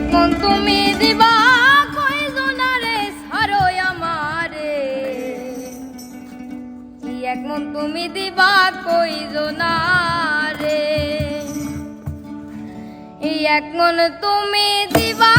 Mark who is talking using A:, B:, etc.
A: এক মন তুমি দিবা কয়জনারে ছাড়ো আমারে। কি এক মন তুমি দিবা কয়জনারে এই এক মন তুমি দিবা